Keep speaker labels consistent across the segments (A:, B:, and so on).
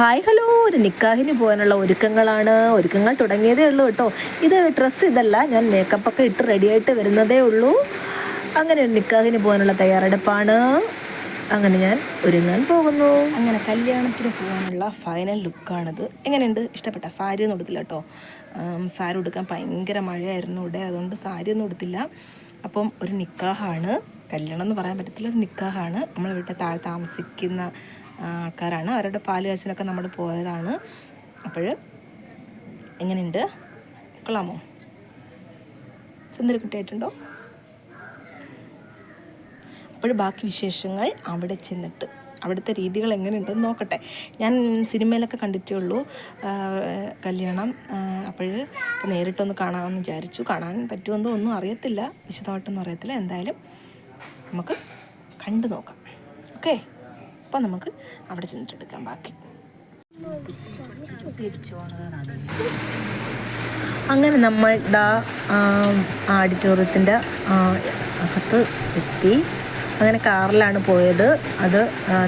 A: Hi hello ഒരു നിക്കാഹിന് പോകാനുള്ള ഒരുക്കങ്ങളാണ്. ഒരുക്കങ്ങൾ തുടങ്ങിയതേ ഉള്ളൂ കേട്ടോ. ഇത് ഡ്രസ്സ് ഇതല്ല. ഞാൻ മേക്കപ്പ് ഒക്കെ ഇട്ട് റെഡിയായിട്ട് വരുന്നതേ ഉള്ളൂ. അങ്ങനെ ഒരു നിക്കാഹിന് പോകാനുള്ള തയ്യാറെടുപ്പാണ്. അങ്ങനെ ഞാൻ ഒരുങ്ങാൻ പോകുന്നു.
B: അങ്ങനെ കല്യാണത്തിന് പോകാനുള്ള ഫൈനൽ ലുക്കാണിത് എങ്ങനെയുണ്ട്? ഇഷ്ടപ്പെട്ട സാരി ഒന്നും എടുത്തില്ല കേട്ടോ. സാരി ഉടുക്കാൻ ഭയങ്കര മഴയായിരുന്നു ഇവിടെ. അതുകൊണ്ട് സാരി ഒന്നും എടുത്തില്ല. അപ്പം ഒരു നിക്കാഹാണ്. കല്യാണം എന്ന് പറയാൻ പറ്റത്തില്ല. ഒരു നിക്കാഹാണ്. നമ്മൾ വീട്ടിൽ താഴെ താമസിക്കുന്ന ആൾക്കാരാണ്. അവരുടെ പാൽ കാച്ചിനൊക്കെ നമ്മൾ പോയതാണ്. അപ്പോൾ എങ്ങനെയുണ്ട്? കൊള്ളാമോ? സുന്ദരക്കുട്ടിയായിട്ടുണ്ടോ? അപ്പോൾ ബാക്കി വിശേഷങ്ങൾ അവിടെ ചെന്നിട്ട് അവിടുത്തെ രീതികൾ എങ്ങനെയുണ്ടെന്ന് നോക്കട്ടെ. ഞാൻ സിനിമയിലൊക്കെ കണ്ടിട്ടേ ഉള്ളൂ കല്യാണം അപ്പോൾ നേരിട്ടൊന്ന് കാണാമെന്ന് വിചാരിച്ചു. കാണാൻ പറ്റുമെന്നോ ഒന്നും അറിയത്തില്ല. വിശദമായിട്ടൊന്നും അറിയത്തില്ല. എന്തായാലും നമുക്ക് കണ്ടു നോക്കാം. ഓക്കെ? അപ്പം നമുക്ക് അവിടെ ചെന്നിട്ട് എടുക്കാം ബാക്കി.
A: അങ്ങനെ നമ്മൾ ദാ ആഡിറ്റോറിയത്തിന്റെ അകത്ത് എത്തി. അങ്ങനെ കാറിലാണ് പോയത്. അത്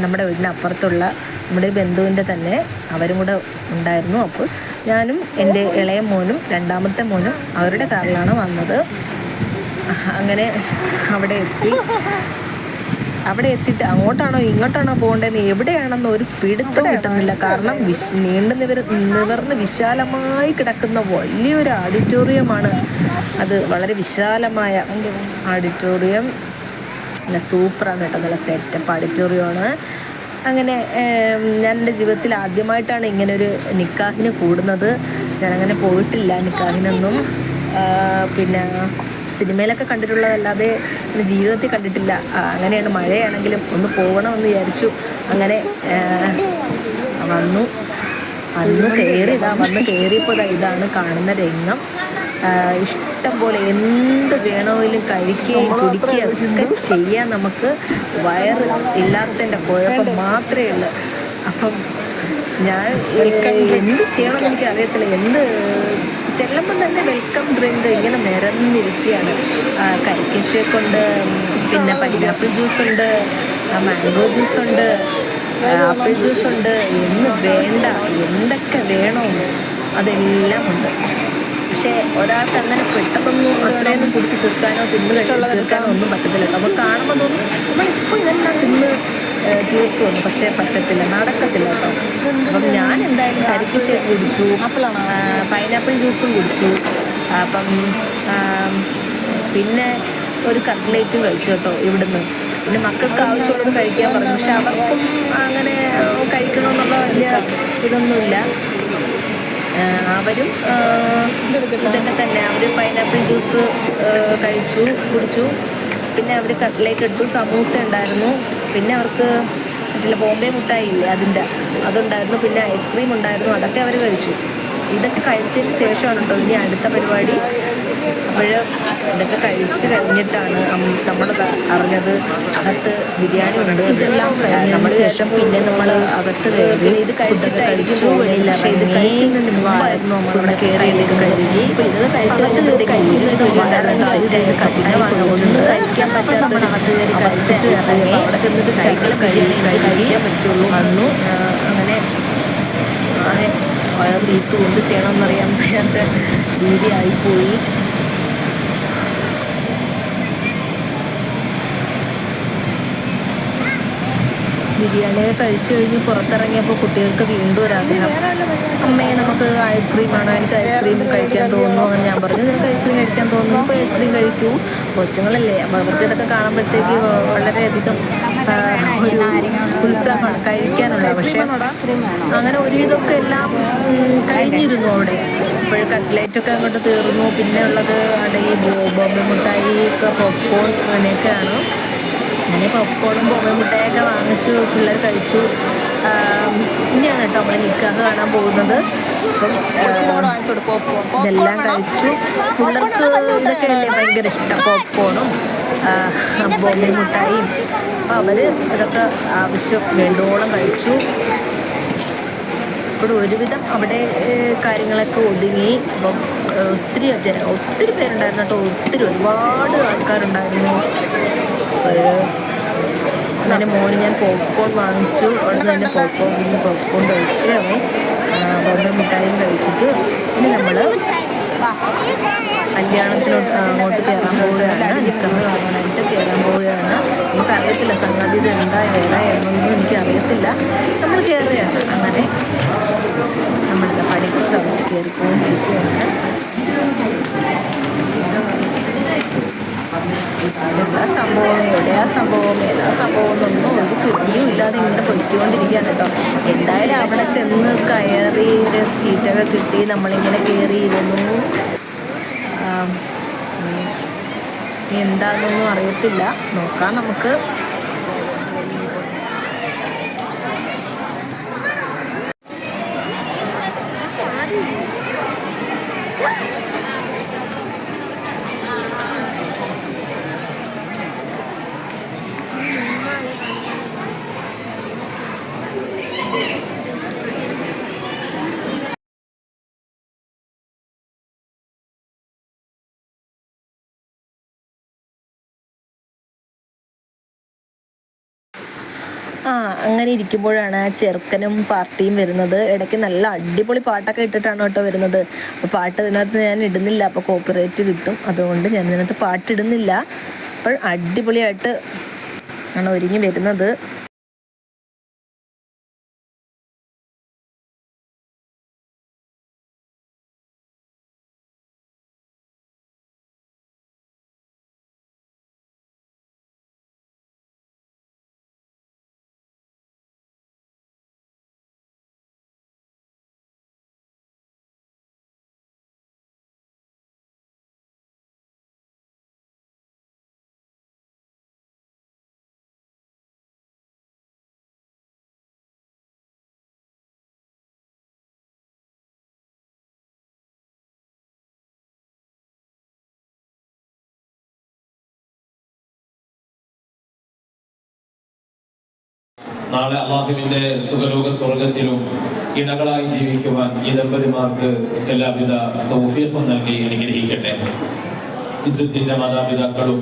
A: നമ്മുടെ വീടിന്റെ അപ്പുറത്തുള്ള നമ്മുടെ ബന്ധുവിന്റെ തന്നെ അവരും കൂടെ ഉണ്ടായിരുന്നു. അപ്പോൾ ഞാനും എന്റെ ഇളയ മോനും രണ്ടാമത്തെ മോനും അവരുടെ കാറിലാണ് വന്നത്. അങ്ങനെ അവിടെ എത്തി. അവിടെ എത്തിയിട്ട് അങ്ങോട്ടാണോ ഇങ്ങോട്ടാണോ പോകേണ്ടതെന്ന് എവിടെയാണെന്ന് ഒരു പിടുത്തം കിട്ടുന്നില്ല. കാരണം വിശ് നീണ്ടു നിവർ നിവർന്ന് വിശാലമായി കിടക്കുന്ന വലിയൊരു ഓഡിറ്റോറിയമാണ് അത് വളരെ വിശാലമായ ഓഡിറ്റോറിയം നല്ല സൂപ്പറാണ് കേട്ടോ. നല്ല സെറ്റപ്പ് ഓഡിറ്റോറിയമാണ് അങ്ങനെ ഞാൻ എന്റെ ജീവിതത്തിൽ ആദ്യമായിട്ടാണ് ഇങ്ങനൊരു നിക്കാഹിന് കൂടുന്നത്. ഞാനങ്ങനെ പോയിട്ടില്ല നിക്കാഹിനൊന്നും. പിന്നെ സിനിമയിലൊക്കെ കണ്ടിട്ടുള്ളതല്ലാതെ പിന്നെ ജീവിതത്തിൽ കണ്ടിട്ടില്ല. അങ്ങനെയാണ് മഴയാണെങ്കിലും ഒന്ന് പോകണമെന്ന് വിചാരിച്ചു. അങ്ങനെ വന്നു. വന്നു കയറി ഇതാ വന്ന് കയറിയപ്പോൾ ഇതാണ് കാണുന്ന രംഗം. ഇഷ്ടം പോലെ എന്ത് വേണമെങ്കിലും കഴിക്കുകയും കുടിക്കുകയും ഒക്കെ ചെയ്യാൻ നമുക്ക് വയറ് ഇല്ലാത്തതിന്റെ കുഴപ്പം മാത്രമേ ഉള്ളൂ. അപ്പം ഞാൻ എന്ത് ചെയ്യണമെന്ന് എനിക്ക് അറിയത്തില്ല എന്ത് ചെല്ലുമ്പം തന്നെ വെൽക്കം ഡ്രിങ്ക് ഇങ്ങനെ നിരന്നിരിക്കുകയാണ്. കരിക്കൻ ഷേക്ക് ഉണ്ട് പിന്നെ പൈനാപ്പിൾ ജ്യൂസ് ഉണ്ട് മാംഗോ ജ്യൂസ് ഉണ്ട് ആപ്പിൾ ജ്യൂസ് ഉണ്ട്. എന്ന് വേണ്ട എന്തൊക്കെ വേണോ അതെല്ലാം ഉണ്ട്. പക്ഷേ ഒരാൾക്ക് അങ്ങനെ പെട്ടെന്നൊന്നും അത്രയൊന്നും കുടിച്ച് തീർക്കാനോ തിന്നു കഴിച്ചുള്ള തീർക്കാനോ ഒന്നും പറ്റത്തില്ല. നമുക്ക് കാണുമ്പോൾ തോന്നും നമ്മളിപ്പോൾ ഇതെല്ലാം തിന്ന്? തീർക്കുമെന്ന് പക്ഷേ പറ്റത്തില്ല. നടക്കത്തില്ല കേട്ടോ. അപ്പം ഞാൻ എന്തായാലും കരിക്ക് ഷേക്ക് കുടിച്ചു പൈനാപ്പിൾ ജ്യൂസും കുടിച്ചു. അപ്പം പിന്നെ ഒരു കട്ട്ലേറ്റ് കഴിച്ചു കേട്ടോ ഇവിടുന്ന്. പിന്നെ മക്കൾക്ക് ആവശ്യമുള്ളത് കഴിക്കാൻ പറഞ്ഞു. പക്ഷെ അവർക്കും അങ്ങനെ കഴിക്കണമെന്നുള്ള വലിയ ഇതൊന്നുമില്ല. അവരും ഇതൊക്കെ തന്നെ. അവർ പൈനാപ്പിൾ ജ്യൂസ് കഴിച്ചു കുടിച്ചു. പിന്നെ അവർ കട്ട്ലേറ്റ് എടുത്തു. സമൂസ ഉണ്ടായിരുന്നു. പിന്നെ അവർക്ക് മറ്റുള്ള ബോംബെ മുട്ടായി ഇല്ലേ അതിന്റെ അതുണ്ടായിരുന്നു. പിന്നെ ഐസ്ക്രീം ഉണ്ടായിരുന്നു. അതൊക്കെ അവർ കഴിച്ചു. ഇതൊക്കെ കഴിച്ചതിന് ശേഷമാണ് കേട്ടോ ഇനി അടുത്ത പരിപാടി. അപ്പോൾ ഇതൊക്കെ കഴിച്ച് കഴിഞ്ഞിട്ടാണ് നമ്മൾ അറിഞ്ഞത്. അകത്ത് ബിരിയാണി ഉണ്ട് ഇതെല്ലാം നമ്മൾ ശേഷം പിന്നെ നമ്മൾ അകത്ത് കയറി ഇത് കഴിച്ചിട്ട് കഴിച്ചു പോയില്ല പക്ഷേ ഇത് കഴിക്കുന്നതിന് മുമ്പായിരുന്നു നമ്മൾ ഇവിടെ കയറിയിലേക്ക് കഴുകി ഇപ്പോൾ ഇത് കഴിച്ചിട്ട് കഴിക്കുന്നത് വളരെ സെറ്റായിട്ട് കഠിന വന്നുകൊണ്ട് കഴിക്കാൻ കയറി കഴിച്ചിട്ട് ഇറങ്ങി അവിടെ ചെന്നിട്ട് സൈക്കിൾ കഴുകി കഴിക്കാൻ പറ്റുള്ളൂ. വന്നു അങ്ങനെ അങ്ങനെ വയർ വീത്തു എന്ത് ചെയ്യണമെന്നറിയാൻ വയ്യാത്ത രീതിയായിപ്പോയി. ബിരിയാണിയൊക്കെ കഴിച്ചു കഴിഞ്ഞ് പുറത്തിറങ്ങിയപ്പോൾ കുട്ടികൾക്ക് വീണ്ടും ഒരാഗ്രഹം അമ്മയെ നമുക്ക് ഐസ്ക്രീം ആണോ. എനിക്ക് ഐസ്ക്രീം കഴിക്കാൻ തോന്നുന്നു. അങ്ങനെ ഞാൻ പറഞ്ഞു. നിനക്ക് ഐസ്ക്രീം കഴിക്കാൻ തോന്നുന്നു. അപ്പോൾ ഐസ്ക്രീം കഴിക്കൂ. കൊച്ചുങ്ങളല്ലേ. അപ്പോൾ അവർക്ക് ഇതൊക്കെ കാണുമ്പോഴത്തേക്ക് വളരെയധികം ഒരു ഉത്സാഹമാണ് കഴിക്കാനുള്ള പക്ഷേ അങ്ങനെ ഒരുവിധമൊക്കെ എല്ലാം കഴിഞ്ഞിരുന്നു അവിടെ. അപ്പോൾ കട്ട്ലേറ്റൊക്കെ അങ്ങോട്ട് തീർന്നു. പിന്നെ ഉള്ളത് അവിടെ ഈ ബോബ മിഠായി ഒക്കെ പോപ്കോൺ അങ്ങനെയൊക്കെയാണ്. അങ്ങനെ പോപ്കോണും ബോംബെ മുട്ടായൊക്കെ വാങ്ങിച്ചു. പിള്ളേർ കഴിച്ചു. ഇനിയാണ് കേട്ടോ നമ്മൾ നിൽക്കാതെ കാണാൻ പോകുന്നത്. ഇതെല്ലാം കഴിച്ചു. പിള്ളേർക്ക് ഇതൊക്കെ അല്ലേ ഭയങ്കര ഇഷ്ടം. പോപ്കോണും ബോംബെ മിഠായിയും അപ്പോൾ അവർ ഇതൊക്കെ ആവശ്യം വേണ്ടോളം കഴിച്ചു. ഇവിടെ ഒരുവിധം അവിടെ കാര്യങ്ങളൊക്കെ ഒതുങ്ങി. അപ്പം ഒത്തിരി ജന ഒത്തിരി പേരുണ്ടായിരുന്നു കേട്ടോ. ഒത്തിരി ഒരുപാട് ആൾക്കാരുണ്ടായിരുന്നു. അങ്ങനെ മോന് ഞാൻ പോപ്കോൺ വാങ്ങിച്ചു. അവിടെ തന്നെ പോപ്കോൺ പോപ്കോൺ കഴിച്ച് അവൻ ബോംബെ മിഠായിയും കഴിച്ചിട്ട് ഇനി നമ്മൾ കല്യാണത്തിലോട്ട് അങ്ങോട്ട് കയറാൻ പോവുകയാണ്. നിൽക്കുന്ന സാധനമായിട്ട് കയറാൻ പോവുകയാണ്. നമുക്കറിയത്തില്ല സംഗതി ഇത് എന്താ വേറെ എന്നൊന്നും എനിക്കറിയത്തില്ല. നമ്മൾ കയറുകയാണ് അങ്ങനെ നമ്മളിത് പഠിച്ച് ചവിട്ടി കയറിക്കൊണ്ടിരിക്കുകയാണ് എന്താ സംഭവം എവിടെയാ സംഭവം ഏതാ സംഭവം എന്നൊന്നും ഒരു പിടിയും ഇല്ലാതെ ഇങ്ങനെ പൊയ്ക്കൊണ്ടിരിക്കുകയാണ് കേട്ടോ എന്തായാലും അവിടെ ചെന്ന് കയറി ഒരു സീറ്റൊക്കെ കിട്ടി നമ്മളിങ്ങനെ കയറിയിരുന്നു ആം, ഉം, ഇനി എന്താണെന്നൊന്നും അറിയത്തില്ല. നോക്കാം നമുക്ക്. ആ അങ്ങനെ ഇരിക്കുമ്പോഴാണ് ചെറുക്കനും പാർട്ടിയും വരുന്നത്. ഇടയ്ക്ക് നല്ല അടിപൊളി പാട്ടൊക്കെ ഇട്ടിട്ടാണ് കേട്ടോ വരുന്നത്. അപ്പോൾ പാട്ട് ഇതിനകത്ത് ഞാൻ ഇടുന്നില്ല അപ്പോൾ കോപ്പിറൈറ്റ് കിട്ടും. അതുകൊണ്ട് ഞാൻ ഇതിനകത്ത് പാട്ടിടുന്നില്ല. അപ്പോൾ അടിപൊളിയായിട്ട് ആണ് ഒരുങ്ങി വരുന്നത്.
C: നാളെ അള്ളാഹുവിന്റെ സുഖലോക സ്വർഗത്തിലും ഇണകളായി ജീവിക്കുവാൻ ഈ ദമ്പതിമാർക്ക് എല്ലാവിധ തൗഫീഖും നൽകി അനുഗ്രഹിക്കട്ടെ. ഇസുദ്ദീന്റെ മാതാപിതാക്കളും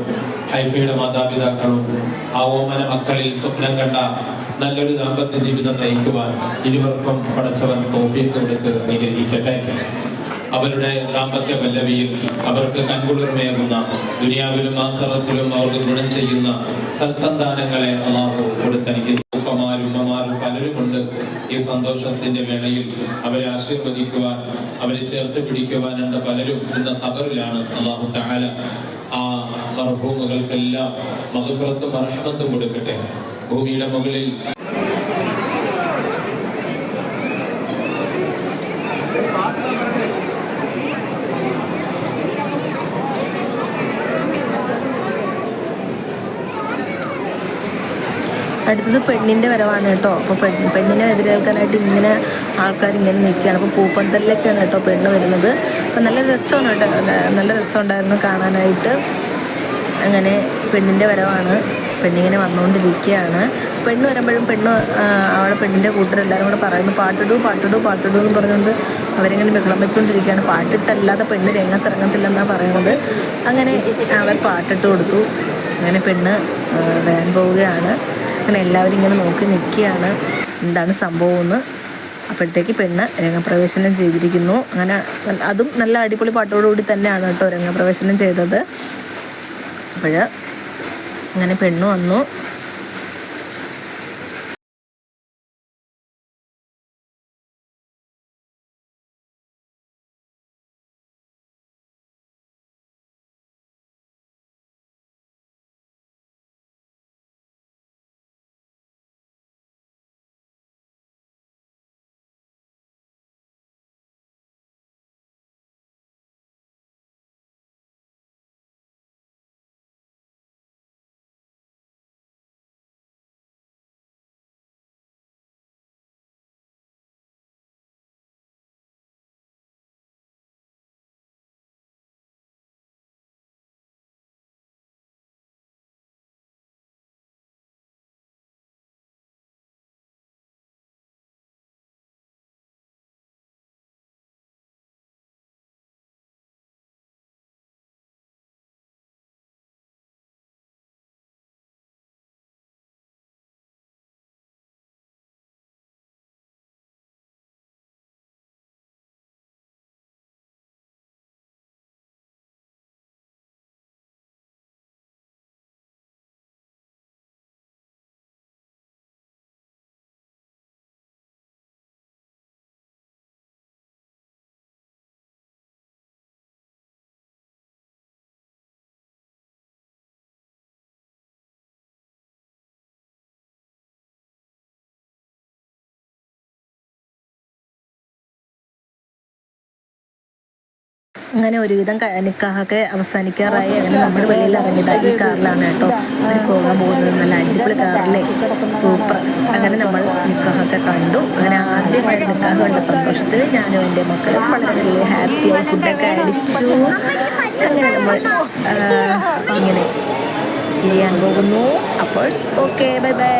C: ഹൈഫയുടെ മാതാപിതാക്കളും ആ ഓമന മക്കളിൽ സ്വപ്നം കണ്ട നല്ലൊരു ദാമ്പത്യ ജീവിതം നയിക്കുവാൻ ഇരുവർക്കും പടച്ചവൻ തൗഫീഖ് കൊടുത്ത് അനുഗ്രഹിക്കട്ടെ. അവരുടെ ദാമ്പത്യ പല്ലവിയിൽ അവർക്ക് കൺകുളിർമയേകുന്ന ദുനിയാവിലും ആസറത്തിലും അവർക്ക് ഗുണം ചെയ്യുന്ന സത്സന്താനങ്ങളെ അള്ളാഹു കൊടുത്തനിക്ക് സന്തോഷത്തിന്റെ വേളയിൽ അവരെ ആശീർവദിക്കുവാൻ അവരെ ചേർത്ത് പിടിക്കുവാൻ എന്ന പലരും ഇന്ന് ഖബറിലാണ് അള്ളാഹു താല ആ മർഹൂമുകൾക്കെല്ലാം മഹഫറത്തും അർഹമത്തും കൊടുക്കട്ടെ. ഭൂമിയുടെ മുകളിൽ
A: അടുത്തത് പെണ്ണിന്റെ വരവാണ് കേട്ടോ. അപ്പോൾ പെണ്ണ് പെണ്ണിനെ എതിരേൽക്കാനായിട്ട് ഇങ്ങനെ ആൾക്കാർ ഇങ്ങനെ നിൽക്കുകയാണ്. അപ്പോൾ പൂപ്പന്തലിലേക്കാണ് കേട്ടോ പെണ്ണ് വരുന്നത്. അപ്പോൾ നല്ല രസമാണ് കേട്ടോ. നല്ല രസമുണ്ടായിരുന്നു കാണാനായിട്ട്. അങ്ങനെ പെണ്ണിന്റെ വരവാണ്. പെണ്ണിങ്ങനെ വന്നുകൊണ്ടിരിക്കുകയാണ് പെണ്ണ് വരുമ്പോഴും പെണ്ണ് അവിടെ പെണ്ണിന്റെ കൂട്ടരെല്ലാവരും കൂടെ പറയുന്നു പാട്ടിടൂ പാട്ടിടൂ പാട്ടിടൂ എന്ന് പറഞ്ഞുകൊണ്ട് അവരിങ്ങനെ ബഹളം വെച്ചുകൊണ്ടിരിക്കുകയാണ് പാട്ടിട്ടല്ലാതെ പെണ്ണ് രംഗത്തിറങ്ങത്തില്ലെന്നാണ് പറയുന്നത്. അങ്ങനെ അവർ പാട്ടിട്ട് കൊടുത്തു. അങ്ങനെ പെണ്ണ് വരാൻ പോവുകയാണ്. അങ്ങനെ എല്ലാവരും ഇങ്ങനെ നോക്കി നിൽക്കുകയാണ്. എന്താണ് സംഭവമെന്ന് അപ്പോഴത്തേക്ക് പെണ്ണ് രംഗപ്രവേശനം ചെയ്തിരിക്കുന്നു. അങ്ങനെ അതും നല്ല അടിപൊളി പാട്ടോടുകൂടി തന്നെയാണ് കേട്ടോ രംഗപ്രവേശനം ചെയ്തത്. അപ്പോൾ അങ്ങനെ പെണ്ണ് വന്നു. അങ്ങനെ ഒരുവിധം നിക്കാഹൊക്കെ അവസാനിക്കാറായി. നമ്മൾ വെളിയിൽ ഇറങ്ങിയത് ഈ കാറിലാണ് കേട്ടോ. അങ്ങനെ പോകാൻ പോകുന്നത് നല്ല അടിപൊളി കാറിലെ സൂപ്പർ. അങ്ങനെ നമ്മൾ നിക്കാഹൊക്കെ കണ്ടു. അങ്ങനെ ആദ്യമായി നിക്കാഹ് കണ്ട സന്തോഷത്തിൽ ഞാനും എന്റെ മക്കളും വളരെ വലിയ ഹാപ്പിയായി ഫുഡൊക്കെ അടിച്ചു. അങ്ങനെ നമ്മൾ ഇങ്ങനെ പിരിയാൻ പോകുന്നു. അപ്പോൾ ഓക്കെ ബൈ ബൈ.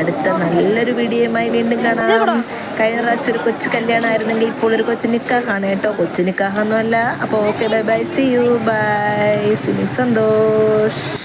A: അടുത്ത നല്ലൊരു വീഡിയോയുമായി വീണ്ടും കാണാം. കഴിഞ്ഞ പ്രാവശ്യം ഒരു കൊച്ചു കല്യാണമായിരുന്നെങ്കിൽ ഇപ്പോൾ ഒരു കൊച്ചു നിക്കാഹാണ് കേട്ടോ. കൊച്ചു നിക്കാഹൊന്നുമല്ല. അപ്പോൾ okay bye bye. See you bye Cini Santhosh.